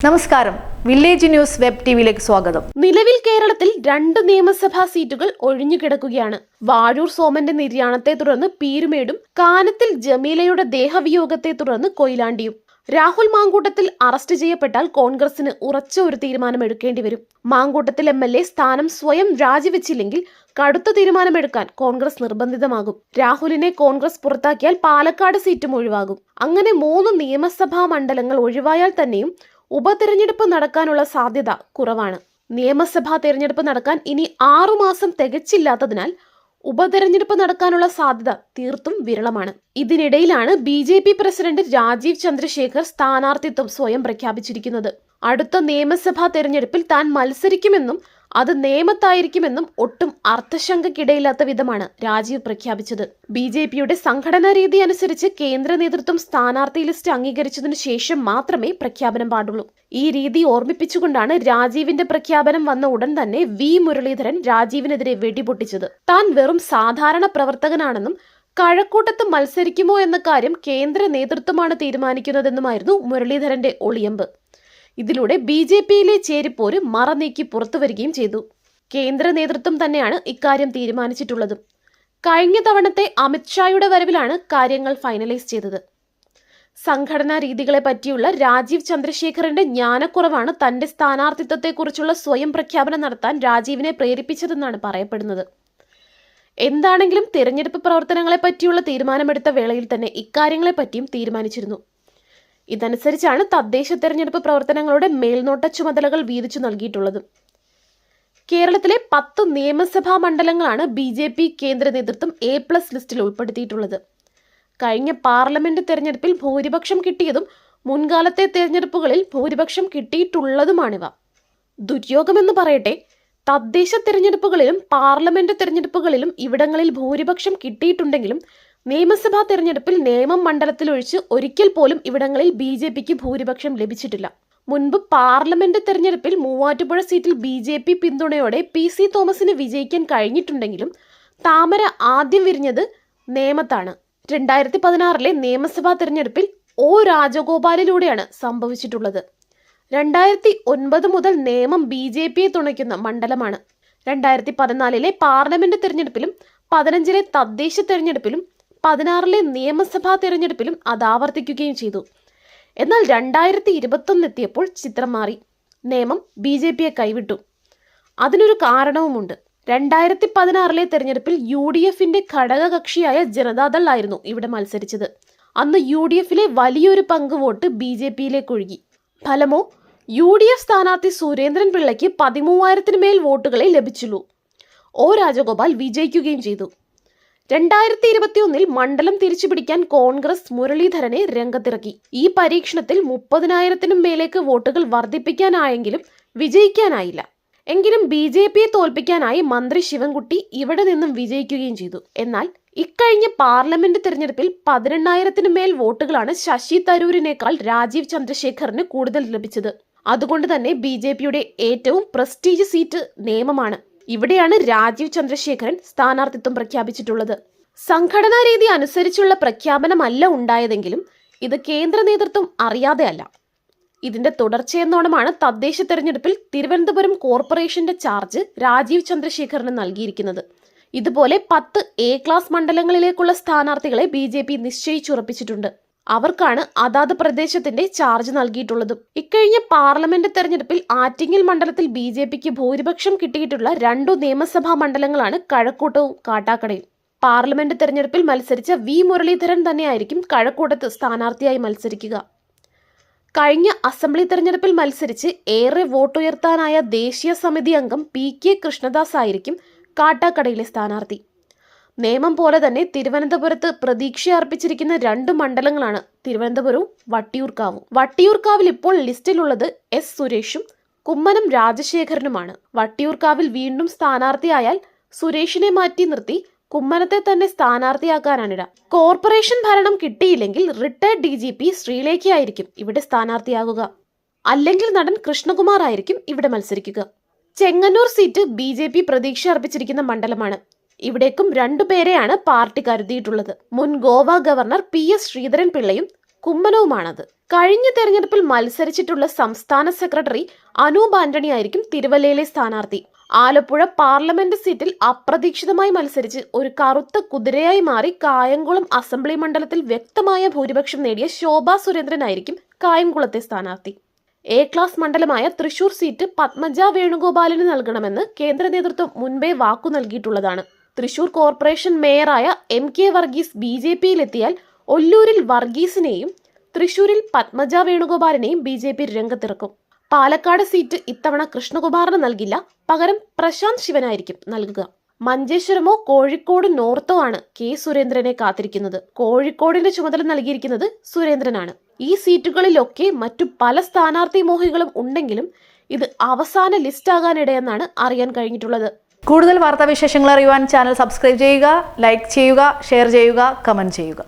നമസ്കാരം. Village news web ടിവിയിലേക്ക് സ്വാഗതം. നിലവിൽ കേരളത്തിൽ രണ്ട് നിയമസഭാ സീറ്റുകൾ ഒഴിഞ്ഞുകിടക്കുകയാണ് വാഴൂർ സോമന്റെ നിര്യാണത്തെ തുടർന്ന് പീരുമേടും കാനത്തിൽ ജമീലയുടെ ദേഹവിയോഗത്തെ തുടർന്ന് കൊയിലാണ്ടിയും. രാഹുൽ മാങ്കൂട്ടത്തിൽ അറസ്റ്റ് ചെയ്യപ്പെട്ടാൽ കോൺഗ്രസിന് ഉറച്ച ഒരു തീരുമാനം എടുക്കേണ്ടി വരും. മാങ്കൂട്ടത്തിൽ എം എൽ എ സ്ഥാനം സ്വയം രാജിവെച്ചില്ലെങ്കിൽ കടുത്ത തീരുമാനമെടുക്കാൻ കോൺഗ്രസ് നിർബന്ധിതമാകും. രാഹുലിനെ കോൺഗ്രസ് പുറത്താക്കിയാൽ പാലക്കാട് സീറ്റും ഒഴിവാകും. അങ്ങനെ മൂന്ന് നിയമസഭാ മണ്ഡലങ്ങൾ ഒഴിവായാൽ തന്നെയും ഉപതെരഞ്ഞെടുപ്പ് നടക്കാനുള്ള സാധ്യത കുറവാണ്. നിയമസഭാ തെരഞ്ഞെടുപ്പ് നടക്കാൻ ഇനി ആറുമാസം തികച്ചില്ലാത്തതിനാൽ ഉപതെരഞ്ഞെടുപ്പ് നടക്കാനുള്ള സാധ്യത തീർത്തും വിരളമാണ്. ഇതിനിടയിലാണ് ബി പ്രസിഡന്റ് രാജീവ് ചന്ദ്രശേഖർ സ്ഥാനാർത്ഥിത്വം സ്വയം പ്രഖ്യാപിച്ചിരിക്കുന്നത്. അടുത്ത നിയമസഭാ തെരഞ്ഞെടുപ്പിൽ താൻ മത്സരിക്കുമെന്നും അത് നിയമത്തായിരിക്കുമെന്നും ഒട്ടും അർത്ഥശങ്കക്കിടയില്ലാത്ത വിധമാണ് രാജീവ് പ്രഖ്യാപിച്ചത്. ബി ജെ പിയുടെ സംഘടനാ രീതി അനുസരിച്ച് കേന്ദ്ര നേതൃത്വം സ്ഥാനാർത്ഥി ലിസ്റ്റ് അംഗീകരിച്ചതിനു ശേഷം മാത്രമേ പ്രഖ്യാപനം പാടുള്ളൂ. ഈ രീതി ഓർമ്മിപ്പിച്ചുകൊണ്ടാണ് രാജീവിന്റെ പ്രഖ്യാപനം വന്ന ഉടൻ തന്നെ വി. മുരളീധരൻ രാജീവിനെതിരെ വെടിപൊട്ടിച്ചത്. താൻ വെറും സാധാരണ പ്രവർത്തകനാണെന്നും കഴക്കൂട്ടത്ത് മത്സരിക്കുമോ എന്ന കാര്യം കേന്ദ്ര നേതൃത്വമാണ് തീരുമാനിക്കുന്നതെന്നുമായിരുന്നു മുരളീധരന്റെ ഒളിയമ്പ്. ഇതിലൂടെ ബി ജെ പിയിലെ ചേരിപ്പോര് മറനീക്കി പുറത്തുവരികയും ചെയ്തു. കേന്ദ്ര നേതൃത്വം തന്നെയാണ് ഇക്കാര്യം തീരുമാനിച്ചിട്ടുള്ളതും. കഴിഞ്ഞ തവണത്തെ അമിത്ഷായുടെ വരവിലാണ് കാര്യങ്ങൾ ഫൈനലൈസ് ചെയ്തത്. സംഘടനാ രീതികളെ പറ്റിയുള്ള രാജീവ് ചന്ദ്രശേഖറിന്റെ ജ്ഞാനക്കുറവാണ് തന്റെ സ്ഥാനാർത്ഥിത്വത്തെക്കുറിച്ചുള്ള സ്വയം പ്രഖ്യാപനം നടത്താൻ രാജീവിനെ പ്രേരിപ്പിച്ചതെന്നാണ് പറയപ്പെടുന്നത്. എന്താണെങ്കിലും തിരഞ്ഞെടുപ്പ് പ്രവർത്തനങ്ങളെ പറ്റിയുള്ള തീരുമാനമെടുത്ത വേളയിൽ തന്നെ ഇക്കാര്യങ്ങളെ പറ്റിയും തീരുമാനിച്ചിരുന്നു. ഇതനുസരിച്ചാണ് തദ്ദേശ തെരഞ്ഞെടുപ്പ് പ്രവർത്തനങ്ങളുടെ മേൽനോട്ട ചുമതലകൾ വീതിച്ചു നൽകിയിട്ടുള്ളത്. കേരളത്തിലെ പത്ത് നിയമസഭാ മണ്ഡലങ്ങളാണ് ബി ജെ പി കേന്ദ്ര നേതൃത്വം എ പ്ലസ് ലിസ്റ്റിൽ ഉൾപ്പെടുത്തിയിട്ടുള്ളത്. കഴിഞ്ഞ പാർലമെന്റ് തെരഞ്ഞെടുപ്പിൽ ഭൂരിപക്ഷം കിട്ടിയതും മുൻകാലത്തെ തെരഞ്ഞെടുപ്പുകളിൽ ഭൂരിപക്ഷം കിട്ടിയിട്ടുള്ളതുമാണിവ. ദുര്യോഗമെന്ന് പറയട്ടെ തദ്ദേശ തെരഞ്ഞെടുപ്പുകളിലും പാർലമെന്റ് തെരഞ്ഞെടുപ്പുകളിലും ഇവിടങ്ങളിൽ ഭൂരിപക്ഷം കിട്ടിയിട്ടുണ്ടെങ്കിലും നിയമസഭാ തെരഞ്ഞെടുപ്പിൽ നേമം മണ്ഡലത്തിൽ ഒഴിച്ച് ഒരിക്കൽ പോലും ഇവിടങ്ങളിൽ ബി ജെ പിക്ക് ഭൂരിപക്ഷം ലഭിച്ചിട്ടില്ല. മുൻപ് പാർലമെന്റ് തെരഞ്ഞെടുപ്പിൽ മൂവാറ്റുപുഴ സീറ്റിൽ ബി ജെ പി പിന്തുണയോടെ പി സി തോമസിന് വിജയിക്കാൻ കഴിഞ്ഞിട്ടുണ്ടെങ്കിലും താമര ആദ്യം വിരിഞ്ഞത് നേമത്താണ്. രണ്ടായിരത്തി പതിനാറിലെ നിയമസഭാ തെരഞ്ഞെടുപ്പിൽ ഒ രാജഗോപാലിലൂടെയാണ് സംഭവിച്ചിട്ടുള്ളത്. രണ്ടായിരത്തി ഒൻപത് മുതൽ നേമം ബി ജെ പിയെ തുണയ്ക്കുന്ന മണ്ഡലമാണ്. രണ്ടായിരത്തി പതിനാലിലെ പാർലമെന്റ് തെരഞ്ഞെടുപ്പിലും പതിനഞ്ചിലെ തദ്ദേശ തെരഞ്ഞെടുപ്പിലും പതിനാറിലെ നിയമസഭാ തെരഞ്ഞെടുപ്പിലും അത് ആവർത്തിക്കുകയും ചെയ്തു. എന്നാൽ രണ്ടായിരത്തി ഇരുപത്തൊന്ന് എത്തിയപ്പോൾ ചിത്രം മാറി. നിയമം ബി ജെ പിയെ കൈവിട്ടു. അതിനൊരു കാരണവുമുണ്ട്. രണ്ടായിരത്തി പതിനാറിലെ തെരഞ്ഞെടുപ്പിൽ യു ഡി എഫിന്റെ ഘടകകക്ഷിയായ ജനതാദൾ ആയിരുന്നു ഇവിടെ മത്സരിച്ചത്. അന്ന് യു ഡി എഫിലെ വലിയൊരു പങ്ക് വോട്ട് ബി ജെ പിയിലേക്ക് ഒഴുകി. ഫലമോ? യു ഡി എഫ് സ്ഥാനാർത്ഥി സുരേന്ദ്രൻ പിള്ളയ്ക്ക് പതിമൂവായിരത്തിന് മേൽ വോട്ടുകളെ ലഭിച്ചുള്ളൂ. ഒ രാജഗോപാൽ വിജയിക്കുകയും ചെയ്തു. രണ്ടായിരത്തി ഇരുപത്തിയൊന്നിൽ മണ്ഡലം തിരിച്ചുപിടിക്കാൻ കോൺഗ്രസ് മുരളീധരനെ രംഗത്തിറക്കി. ഈ പരീക്ഷണത്തിൽ മുപ്പതിനായിരത്തിനും മേലേക്ക് വോട്ടുകൾ വർദ്ധിപ്പിക്കാനായെങ്കിലും വിജയിക്കാനായില്ല. എങ്കിലും ബി ജെ പിയെ തോൽപ്പിക്കാനായി മന്ത്രി ശിവൻകുട്ടി ഇവിടെ നിന്നും വിജയിക്കുകയും ചെയ്തു. എന്നാൽ ഇക്കഴിഞ്ഞ പാർലമെന്റ് തെരഞ്ഞെടുപ്പിൽ പതിനെണ്ണായിരത്തിനു മേൽ വോട്ടുകളാണ് ശശി തരൂരിനേക്കാൾ രാജീവ് ചന്ദ്രശേഖറിന് കൂടുതൽ ലഭിച്ചത്. അതുകൊണ്ട് തന്നെ ബി ജെ പിയുടെ ഏറ്റവും പ്രസ്റ്റീജ് സീറ്റ് നിയമമാണ്. ഇവിടെയാണ് രാജീവ് ചന്ദ്രശേഖരൻ സ്ഥാനാർത്ഥിത്വം പ്രഖ്യാപിച്ചിട്ടുള്ളത്. സംഘടനാ രീതി അനുസരിച്ചുള്ള പ്രഖ്യാപനമല്ല ഉണ്ടായതെങ്കിലും ഇത് കേന്ദ്ര നേതൃത്വം അറിയാതെ അല്ല ഇതിന്റെ തുടർച്ചയെന്നോണമാണ് തദ്ദേശ തെരഞ്ഞെടുപ്പിൽ തിരുവനന്തപുരം കോർപ്പറേഷന്റെ ചാർജ് രാജീവ് ചന്ദ്രശേഖറിന് നൽകിയിരിക്കുന്നത്. ഇതുപോലെ പത്ത് എ ക്ലാസ് മണ്ഡലങ്ങളിലേക്കുള്ള സ്ഥാനാർത്ഥികളെ ബി നിശ്ചയിച്ചുറപ്പിച്ചിട്ടുണ്ട്. അവർക്കാണ് അതാത് പ്രദേശത്തിന്റെ ചാർജ് നൽകിയിട്ടുള്ളത്. ഇക്കഴിഞ്ഞ പാർലമെന്റ് തെരഞ്ഞെടുപ്പിൽ ആറ്റിങ്ങൽ മണ്ഡലത്തിൽ ബി ജെ പിക്ക് ഭൂരിപക്ഷം കിട്ടിയിട്ടുള്ള രണ്ടു നിയമസഭാ മണ്ഡലങ്ങളാണ് കഴക്കൂട്ടവും കാട്ടാക്കടയും. പാർലമെന്റ് തെരഞ്ഞെടുപ്പിൽ മത്സരിച്ച വി മുരളീധരൻ തന്നെയായിരിക്കും കഴക്കൂട്ടത്ത് സ്ഥാനാർത്ഥിയായി മത്സരിക്കുക. കഴിഞ്ഞ അസംബ്ലി തെരഞ്ഞെടുപ്പിൽ മത്സരിച്ച് ഏറെ വോട്ടുയർത്താനായ ദേശീയ സമിതി അംഗം പി കെ കൃഷ്ണദാസ് ആയിരിക്കും കാട്ടാക്കടയിലെ സ്ഥാനാർത്ഥി. നിയമം പോലെ തന്നെ തിരുവനന്തപുരത്ത് പ്രതീക്ഷ അർപ്പിച്ചിരിക്കുന്ന രണ്ട് മണ്ഡലങ്ങളാണ് തിരുവനന്തപുരവും വട്ടിയൂർക്കാവും. വട്ടിയൂർക്കാവിൽ ഇപ്പോൾ ലിസ്റ്റിലുള്ളത് എസ് സുരേഷും കുമ്മനം രാജശേഖരനുമാണ്. വട്ടിയൂർക്കാവിൽ വീണ്ടും സ്ഥാനാർത്ഥിയായാൽ സുരേഷിനെ മാറ്റി നിർത്തി കുമ്മനത്തെ തന്നെ സ്ഥാനാർത്ഥിയാക്കാനാണിട. കോർപ്പറേഷൻ ഭരണം കിട്ടിയില്ലെങ്കിൽ റിട്ടയർഡ് ഡി ജി പി ശ്രീലേഖയായിരിക്കും ഇവിടെ സ്ഥാനാർത്ഥിയാകുക. അല്ലെങ്കിൽ നടൻ കൃഷ്ണകുമാർ ആയിരിക്കും ഇവിടെ മത്സരിക്കുക. Chengannur seat B J P പ്രതീക്ഷ അർപ്പിച്ചിരിക്കുന്ന മണ്ഡലമാണ് ഇവിടേക്കും രണ്ടുപേരെയാണ് പാർട്ടി കരുതിയിട്ടുള്ളത്. മുൻ Goa governor P S Sreedharan പിള്ളയും കുമ്മനവുമാണത്. കഴിഞ്ഞ തെരഞ്ഞെടുപ്പിൽ മത്സരിച്ചിട്ടുള്ള സംസ്ഥാന സെക്രട്ടറി അനൂപ് ആന്റണി ആയിരിക്കും തിരുവല്ലയിലെ സ്ഥാനാർത്ഥി. ആലപ്പുഴ പാർലമെന്റ് സീറ്റിൽ അപ്രതീക്ഷിതമായി മത്സരിച്ച് ഒരു കറുത്ത കുതിരയായി മാറി കായംകുളം അസംബ്ലി മണ്ഡലത്തിൽ വ്യക്തമായ ഭൂരിപക്ഷം നേടിയ ശോഭാ സുരേന്ദ്രനായിരിക്കും കായംകുളത്തെ സ്ഥാനാർത്ഥി. എ ക്ലാസ് മണ്ഡലമായ തൃശൂർ സീറ്റ് പത്മജ വേണുഗോപാലിന് നൽകണമെന്ന് കേന്ദ്ര നേതൃത്വം മുൻപേ വാക്കു നൽകിയിട്ടുള്ളതാണ്. Thrissur corporation മേയറായ M K Varghese B J പിയിലെത്തിയാൽ ഒല്ലൂരിൽ വർഗീസിനെയും തൃശൂരിൽ പത്മജ വേണുഗോപാലിനെയും ബി ജെ പി രംഗത്തിറക്കും. പാലക്കാട് സീറ്റ് ഇത്തവണ കൃഷ്ണകുമാറിന് നൽകില്ല. പകരം പ്രശാന്ത് ശിവനായിരിക്കും നൽകുക. മഞ്ചേശ്വരമോ കോഴിക്കോട് നോർത്തോ ആണ് കെ സുരേന്ദ്രനെ കാത്തിരിക്കുന്നത്. കോഴിക്കോടിന്റെ ചുമതല നൽകിയിരിക്കുന്നത് സുരേന്ദ്രനാണ്. ഈ സീറ്റുകളിലൊക്കെ മറ്റു പല സ്ഥാനാർത്ഥി മോഹികളും ഉണ്ടെങ്കിലും ഇത് അവസാന ലിസ്റ്റ് ആകാനിടയെന്നാണ് അറിയാൻ കഴിഞ്ഞിട്ടുള്ളത്. കൂടുതൽ വാർത്താവിശേഷങ്ങൾ അറിയുവാൻ ചാനൽ സബ്സ്ക്രൈബ് ചെയ്യുക ലൈക്ക് ചെയ്യുക ഷെയർ ചെയ്യുക കമന്റ് ചെയ്യുക.